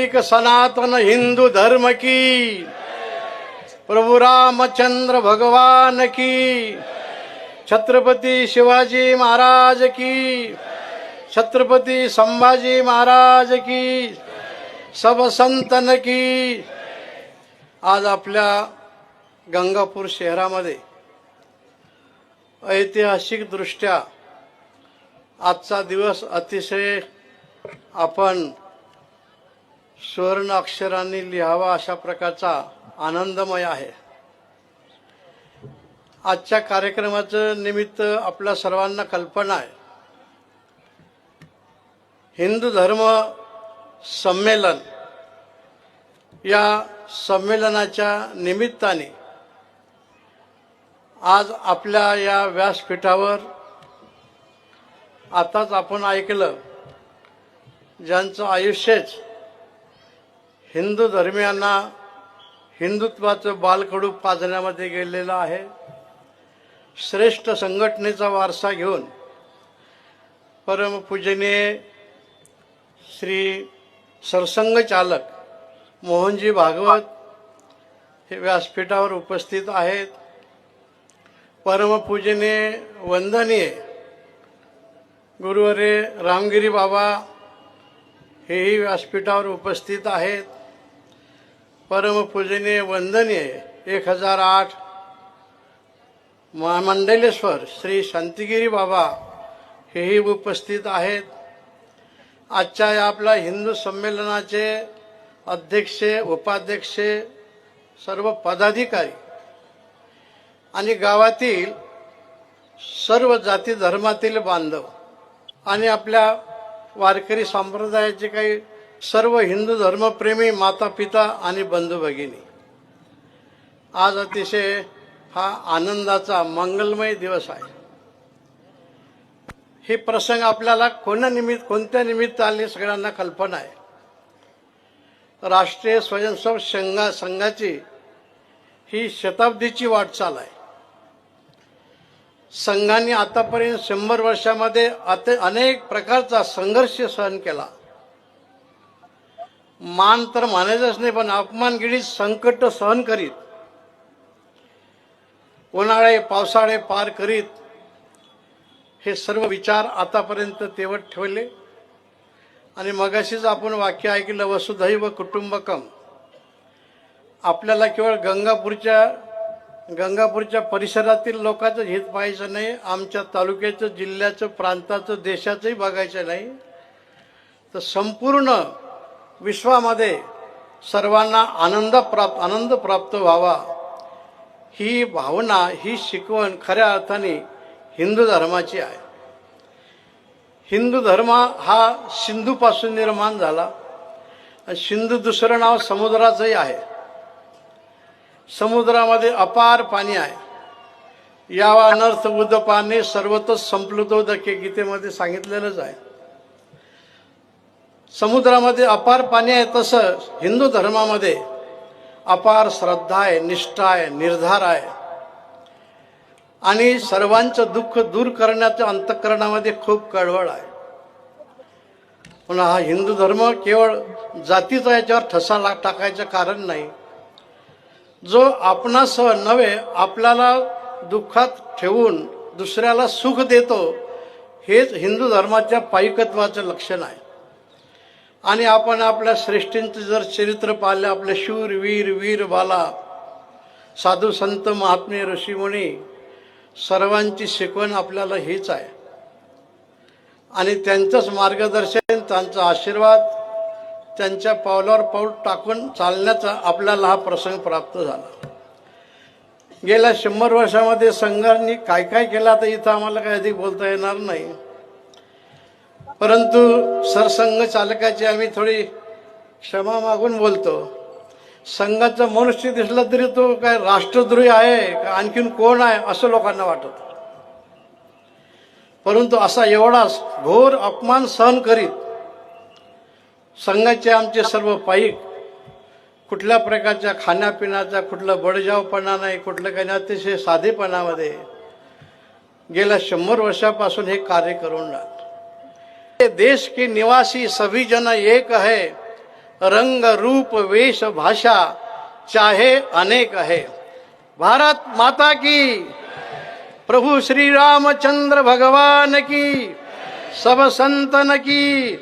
एक सनातन हिंदू धर्म की। प्रभु रामचंद्र भगवान की। छत्रपती शिवाजी महाराज की। छत्रपती संभाजी महाराज की। सब संतन की। आज आपल्या गंगापूर शहरामध्ये ऐतिहासिक दृष्ट्या आजचा दिवस अतिशय आपण स्वर्ण अक्षरांनी लिहावा अशा प्रकारचा आनंदमय आहे. आजच्या कार्यक्रमाचं निमित्त आपल्या सर्वांना कल्पना आहे. हिंदू धर्म संमेलन या संमेलनाच्या निमित्ताने आज आपल्या या व्यासपीठावर आताच आपण ऐकलं ज्यांचं आयुष्यच हिंदू धर्मियांना हिंदुत्वाचं बालकडू पाजण्यामध्ये गेलेलं आहे. श्रेष्ठ संघटनेचा वारसा घेऊन परमपूजनीय श्री सरसंघचालक मोहनजी भागवत हे व्यासपीठावर उपस्थित आहेत. परमपूजनीय वंदनीय गुरुवरे रामगिरी बाबा हेही व्यासपीठावर उपस्थित आहेत. परमपूजनीय वंदनीय एक हजार आठ महामंडलेश्वर श्री शांतिगिरी बाबा हेही उपस्थित आहेत. आजच्या या आपल्या हिंदू संमेलनाचे अध्यक्ष उपाध्यक्ष सर्व पदाधिकारी आणि गावातील सर्व जाती धर्मातील बांधव आणि आपल्या वारकरी संप्रदायाचे काही सर्व हिंदू धर्मप्रेमी माता पिता आणि बंधू भगिनी आज अतिशय हा आनंदाचा मंगलमय दिवस आहे. हे प्रसंग आपल्याला कोणा निमित्त कोणत्या निमित्ताने सगळ्यांना कल्पना आहे. राष्ट्रीय स्वयंसेवक संघा संघाची ही शताब्दीची वाटचाल आहे. संघाने आतापर्यंत शंभर वर्षामध्ये अति अनेक प्रकारचा संघर्ष सहन केला. मान तर मानायचंच नाही पण अपमानगिरी संकट सहन करीत. उन्हाळे पावसाळे पार करीत. हे सर्व विचार आतापर्यंत तेवत ठेवले. आणि मगाशीच आपण वाक्य ऐकलं वसुधैव कुटुंबकम. आपल्याला केवळ गंगापूरच्या गंगापूरच्या परिसरातील लोकांचं हित पाहायचं नाही आमच्या तालुक्याचं जिल्ह्याचं प्रांताचं देशाचंही बघायचं नाही. तर संपूर्ण विश्वामध्ये सर्वांना आनंद प्राप्त आनंद प्राप्त व्हावा. ही भावना ही शिकवण खऱ्या अर्थाने हिंदू धर्माची आहे. हिंदू धर्म हा सिंधूपासून निर्माण झाला. सिंधू दुसरं नाव समुद्राचंही आहे. समुद्रामध्ये अपार पाणी आहे. यावा अनर्थ उदपाने पाणी सर्वतच संप्लुतोदके गीतेमध्ये सांगितलेलंच आहे. समुद्रामध्ये अपार पाणी आहे तसं हिंदू धर्मामध्ये अपार श्रद्धा आहे निष्ठा आहे निर्धार आहे. आणि सर्वांचं दुःख दूर करण्याच्या अंतकरणामध्ये खूप कळवळ आहे. पुन्हा हा हिंदू धर्म केवळ जातीचा याच्यावर ठसा ला टाकायचं कारण नाही. जो आपणासह नव्हे आपल्याला दुःखात ठेवून दुसऱ्याला सुख देतो हेच हिंदू धर्माच्या पायिकत्वाचं लक्षण आहे. आणि आपण आपल्या श्रेष्ठींचं जर चरित्र पाहिलं आपले शूर वीर वीर बाला साधू संत महात्मे ऋषीमुनी सर्वांची शिकवण आपल्याला हीच आहे. आणि त्यांचंच मार्गदर्शन त्यांचा आशीर्वाद त्यांच्या पावलावर पाऊल टाकून चालण्याचा आपल्याला हा प्रसंग प्राप्त झाला. गेल्या शंभर वर्षामध्ये संघांनी काय काय केलं तर इथं आम्हाला काही अधिक बोलता येणार नाही. परंतु सरसंघ चालकाची आम्ही थोडी क्षमा मागून बोलतो. संघाचं मनुष्य दिसला तरी तो काय राष्ट्रद्रोही आहे का आणखीन कोण आहे असं लोकांना वाटत. परंतु असा एवढाच घोर अपमान सहन करीत संघाचे आमचे सर्व पाईक कुठल्या प्रकारच्या खाण्यापिण्याचा कुठला बडजावपणा नाही कुठलं काही नाही अतिशय साधेपणामध्ये गेल्या शंभर वर्षापासून हे कार्य करून राहत देश के निवासी सभी जन एक है। रंग रूप वेश भाषा चाहे अनेक है। भारत माता की। प्रभु श्री रामचंद्र भगवान की। सब संतन की।